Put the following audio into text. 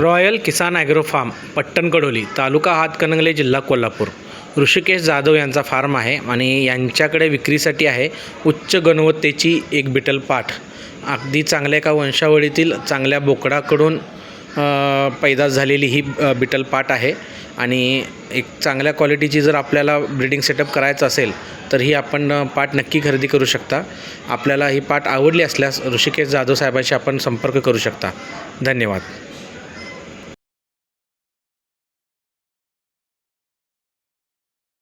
Royal Kisan agro farm Pattankadoli taluka Hatkanangale जिल्हा कोल्हापूर. ऋषिकेश जाधव यांचा form आहे आणि यांच्याकडे विक्रीसाठी आहे उच्च गुणवत्तेची एक बिटल पाठ. अगदी चांगल्या एका वंशावळीतील चांगल्या बोकडाकडून पैदास झालेली ही बिटल पाट आहे. आणि एक चांगल्या क्वालिटीची जर आपल्याला ब्रिडिंग सेटअप करायचं असेल तर ही आपण पाट नक्की खरेदी करू शकता. आपल्याला ही पाट आवडली असल्यास ऋषिकेश जाधव साहेबांशी आपण संपर्क करू शकता. धन्यवाद.